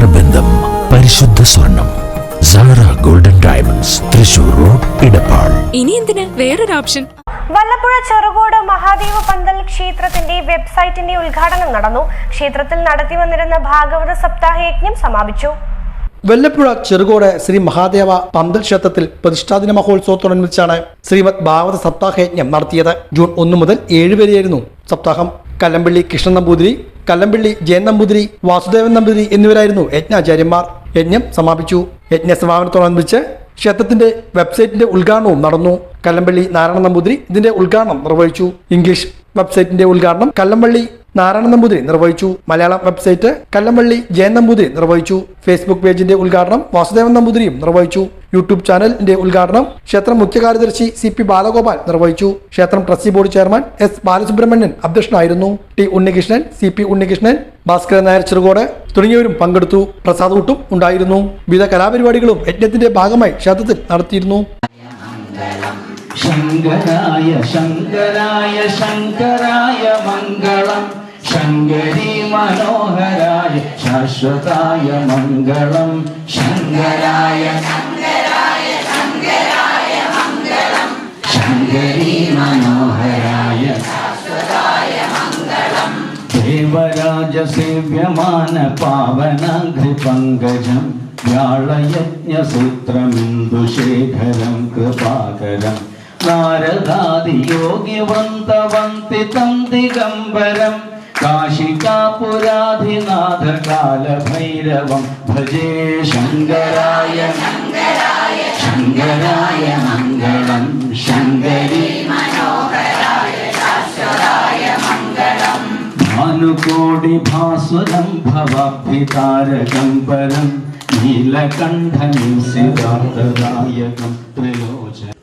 നേത്രബന്ധം പരിശുദ്ധ സ്വർണം. Sara golden diamonds Thrissur road Edappal. ഇനി എന്തിനാ? വേറൊരു ഓപ്ഷൻ. വല്ലപ്പുഴ ചെറുകോട് മഹാദേവ പന്തൽ ക്ഷേത്രത്തിന്റെ വെബ്സൈറ്റിന്റെ ഉദ്ഘാടനം നടന്നു. ക്ഷേത്രത്തിൽ നടത്തി വന്നിരുന്ന ഭാഗവത സപ്താഹ യജ്ഞം സമാപിച്ചു. വെല്ലപ്പുഴ ചെറുകോട് ശ്രീ മഹാദേവ പന്തൽ ക്ഷേത്രത്തിൽ പ്രതിഷ്ഠാദിന മഹോത്സവത്തോടനുബന്ധിച്ചാണ് ശ്രീമദ് ഭാഗവത സപ്താഹയജ്ഞം നടത്തിയത്. ജൂൺ ഒന്ന് മുതൽ ഏഴ് വരെയായിരുന്നു സപ്താഹം. കല്ലമ്പള്ളി കൃഷ്ണൻ നമ്പൂതിരി കല്ലമ്പള്ളി ജയൻ നമ്പൂതിരി വാസുദേവൻ നമ്പൂതിരി എന്നിവരായിരുന്നു യജ്ഞാചാര്യന്മാർ. യജ്ഞം സമാപിച്ചു. യജ്ഞ സമാപനത്തോടനുബന്ധിച്ച് ക്ഷേത്രത്തിന്റെ വെബ്സൈറ്റിന്റെ ഉദ്ഘാടനവും നടന്നു. കല്ലമ്പള്ളി നാരായണ നമ്പൂതിരി ഇതിന്റെ ഉദ്ഘാടനം നിർവഹിച്ചു. ഇംഗ്ലീഷ് വെബ്സൈറ്റിന്റെ ഉദ്ഘാടനം കല്ലമ്പള്ളി നാരായണ നമ്പൂതിരി നിർവഹിച്ചു. മലയാളം വെബ്സൈറ്റ് കല്ലമ്പള്ളി ജയൻ നമ്പൂതിരി നിർവഹിച്ചു. ഫേസ്ബുക്ക് പേജിന്റെ ഉദ്ഘാടനം വാസുദേവൻ നമ്പൂതിരിയും നിർവഹിച്ചു. യൂട്യൂബ് ചാനലിന്റെ ഉദ്ഘാടനം ക്ഷേത്രം മുഖ്യ കാര്യദർശി സി പി ബാലഗോപാൽ നിർവഹിച്ചു. ക്ഷേത്രം trustee board chairman S. Balasubramanian അധ്യക്ഷനായിരുന്നു. T. Unnikrishnan C P Unnikrishnan Bhaskaran Nair Cherukode തുടങ്ങിയവരും പങ്കെടുത്തു. പ്രസാദ് കൂട്ടും ഉണ്ടായിരുന്നു. വിവിധ കലാപരിപാടികളും യജ്ഞത്തിന്റെ ഭാഗമായി ക്ഷേത്രത്തിൽ നടത്തിയിരുന്നു. ശങ്കരായ ശങ്കരായ ശങ്കരായ മംഗളം. ശങ്കരി മനോഹരായ ശാശ്വതായ മംഗളം. ശങ്കരായ ശങ്കരി മനോഹരായ ദേവരാജസേവ്യമാന പാവനാഘ്രി പങ്കജം വ്യാളയജ്ഞസൂത്രമിന്ദുശേഖരം കൃപാകരം. നാരദാദിയോഗിവന്തവന്തി തം ദിഗംബരം കാശികാപുരാധിനാഥ കാലഭൈരവം ഭജേ ശങ്കരായ. ശങ്കരായ മംഗളം. ശങ്കരി ഭാനുകോടി ഭാസുരം ഭവാഭിതാരകം പരം. നീലകണ്ഠം സിദ്ധാർത്ഥദായകം ത്രിലോചനം.